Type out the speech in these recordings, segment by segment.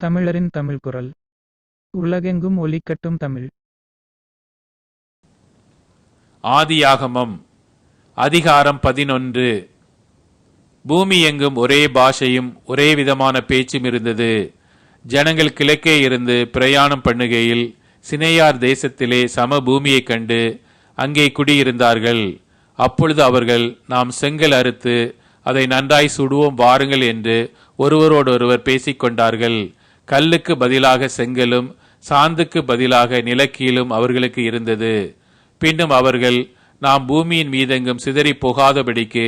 தமிழரின் தமிழ் குரல். உலகெங்கும் ஒலிக்கட்டும் தமிழ். ஆதியாகமம் அதிகாரம் பதினொன்று. பூமி எங்கும் ஒரே பாஷையும் ஒரே விதமான பேச்சும் இருந்தது. ஜனங்கள் கிழக்கே இருந்து பிரயாணம் பண்ணுகையில் சினையார் தேசத்திலே சம பூமியைக் கண்டு அங்கே குடியிருந்தார்கள். அப்பொழுது அவர்கள் நாம் செங்கல் அறுத்து அதை நன்றாய் சுடுவோம் வாருங்கள் என்று ஒருவரோடொருவர் பேசிக்கொண்டார்கள். கல்லுக்கு பதிலாக செங்கலும் சாந்துக்கு பதிலாக நிலக்கீலும் அவர்களுக்கு இருந்தது. பின்னும் அவர்கள் நாம் பூமியின் மீதெங்கும் சிதறி போகாதபடிக்கு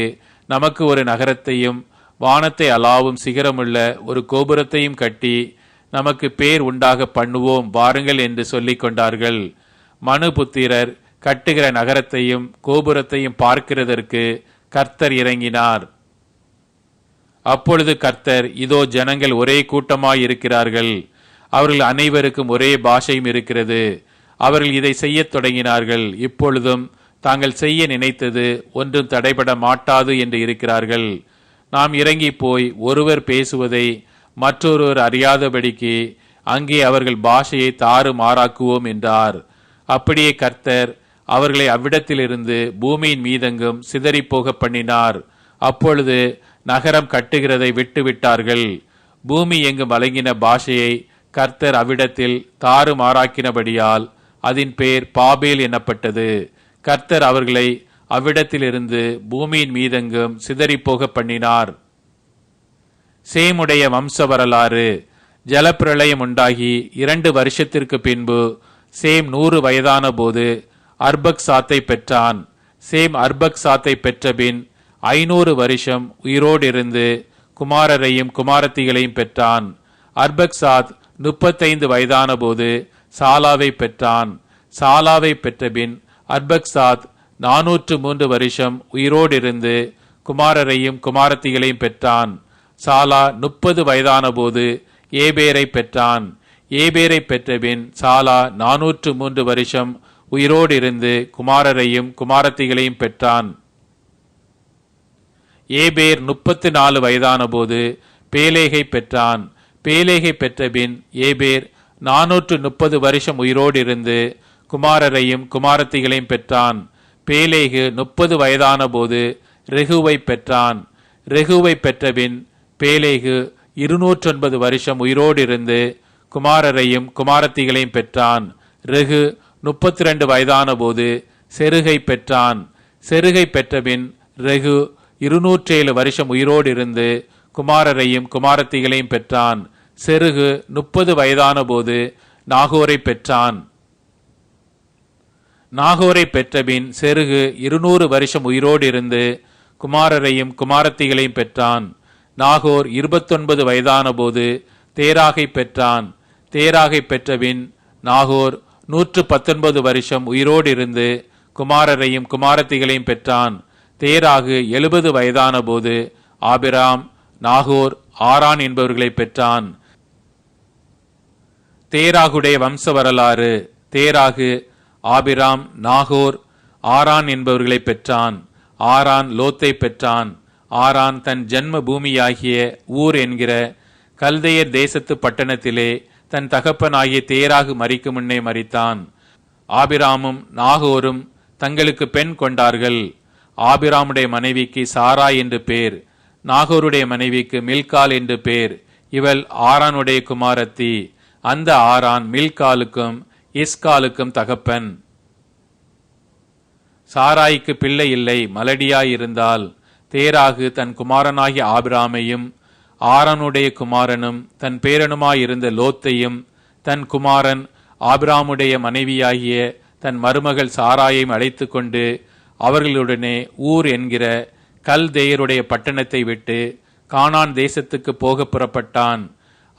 நமக்கு ஒரு நகரத்தையும் வானத்தை அலாவும் சிகரமுள்ள ஒரு கோபுரத்தையும் கட்டி நமக்கு பேர் உண்டாக பண்ணுவோம் வாருங்கள் என்று சொல்லிக் கொண்டார்கள். மனுபுத்திரர் கட்டுகிற நகரத்தையும் கோபுரத்தையும் பார்க்கிறதற்கு கர்த்தர் இறங்கினார். அப்பொழுது கர்த்தர் இதோ ஜனங்கள் ஒரே கூட்டமாய் இருக்கிறார்கள் அவர்கள் அனைவருக்கும் ஒரே பாஷையும் இருக்கிறது. அவர்கள் இதை செய்யத் தொடங்கினார்கள். இப்பொழுதும் தாங்கள் செய்ய நினைத்தது ஒன்றும் தடைபட மாட்டாது என்று இருக்கிறார்கள். நாம் இறங்கி போய் ஒருவர் பேசுவதை மற்றொருவர் அறியாதபடிக்கு அங்கே அவர்கள் பாஷையை தாறு மாறாக்குவோம் என்றார். அப்படியே கர்த்தர் அவர்களை அவ்விடத்திலிருந்து பூமியின் மீதெங்கும் சிதறிப் போக பண்ணினார். அப்பொழுது நகரம் கட்டுகிறதை விட்டுவிட்டார்கள். பூமி எங்கும் வழங்கின பாஷையை கர்த்தர் அவ்விடத்தில் தாறு மாறாக்கினபடியால் அதன் பேர் பாபேல் எனப்பட்டது கர்த்தர் அவர்களை அவ்விடத்திலிருந்து பூமியின் மீதெங்கும் சிதறிப் போக பண்ணினார். சேமுடைய வம்ச வரலாறு ஜலப்பிரளயம் உண்டாகி இரண்டு வருஷத்திற்கு பின்பு சேம் நூறு வயதான போது அர்பக் சாத்தை பெற்றான். சேம் அர்பக் சாத்தை பெற்றபின் ஐநூறு வருஷம் உயிரோடு இருந்து குமாரரையும் குமாரத்திகளையும் பெற்றான். அர்பக்சாத் முப்பத்தைந்து வயதான போது சாலாவை பெற்றான். சாலாவை பெற்றபின் அர்பக்சாத் நாநூற்று மூன்று வருஷம் உயிரோடு இருந்து குமாரரையும் குமாரத்திகளையும் பெற்றான். சாலா முப்பது வயதான போது ஏபேரை பெற்றான். ஏபேரை பெற்றபின் சாலா நாநூற்று மூன்று வருஷம் உயிரோடு இருந்து குமாரரையும் குமாரத்திகளையும் பெற்றான். ஏபேர் முப்பத்து நாலு வயதான போது பேலேகை பெற்றான். பேலேகை பெற்றபின் ஏபேர் நாநூற்று முப்பது வருஷம் உயிரோடு இருந்து குமாரரையும் குமாரத்திகளையும் பெற்றான். பேலேகு முப்பது வயதான போது ரெகுவை பெற்றான். ரெகுவை பெற்றபின் பேலேகு இருநூற்றொன்பது வருஷம் உயிரோடு இருந்து குமாரரையும் குமாரத்திகளையும் பெற்றான். ரெகு முப்பத்தி ரெண்டு வயதான போது செருகை பெற்றான். செருகை பெற்றபின் ரெகு இருநூற்றேழு வருஷம் உயிரோடு இருந்து குமாரரையும் குமாரத்திகளையும் பெற்றான். செருகு முப்பது வயதான போது நாகோரை பெற்றான். நாகோரை பெற்றபின் செருகு இருநூறு வருஷம் உயிரோடு இருந்து குமாரரையும் குமாரத்திகளையும் பெற்றான். நாகோர் இருபத்தொன்பது வயதான போது தேராகை பெற்றான். தேராகை பெற்றபின் நாகோர் நூற்று பத்தொன்பது வருஷம் உயிரோடு இருந்து குமாரரையும் குமாரத்திகளையும் பெற்றான். தேராகு எழுபது வயதான போது ஆபிராம் நாகோர் ஆரான் என்பவர்களை பெற்றான். தேராகுடைய வம்ச வரலாறு தேராகு ஆபிராம் நாகோர் ஆரான் என்பவர்களை பெற்றான். ஆரான் லோத்தை பெற்றான். ஆரான் தன் ஜென்ம பூமியாகிய ஊர் என்கிற கல்தையர் தேசத்து பட்டணத்திலே தன் தகப்பனாகிய தேராகு மறிக்கும் முன்னே மறித்தான். ஆபிராமும் நாகோரும் தங்களுக்கு பெண் கொண்டார்கள். ஆபிராமுடைய மனைவிக்கு சாரா என்று பேர் நாகூருடைய மனைவிக்கு மில்கால் என்று பேர் இவள் ஆரானுடைய குமாரத்தி. அந்த ஆரான் மில்காலுக்கும் இஸ்காலுக்கும் தகப்பன். சாராய்க்கு பிள்ளை இல்லை மலடியாயிருந்தால் தேராகு தன் குமாரனாகிய ஆபிராமையும் ஆரானுடைய குமாரனும் தன் பேரனுமாயிருந்த லோத்தையும் தன் குமாரன் ஆபிராமுடைய மனைவியாகிய தன் மருமகள் சாராயையும் அழைத்து கொண்டு அவர்களுடனே ஊர் என்கிற கல்தேயருடைய பட்டணத்தை விட்டு கானான் தேசத்துக்கு போக புறப்பட்டான்.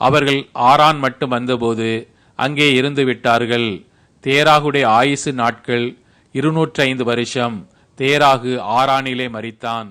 அவர்கள் ஆரான் மட்டும் வந்தபோது அங்கே இருந்து விட்டார்கள். தேராகுடைய ஆயுசு நாட்கள் இருநூற்றைந்து வருஷம். தேராகு ஆரானிலே மறித்தான்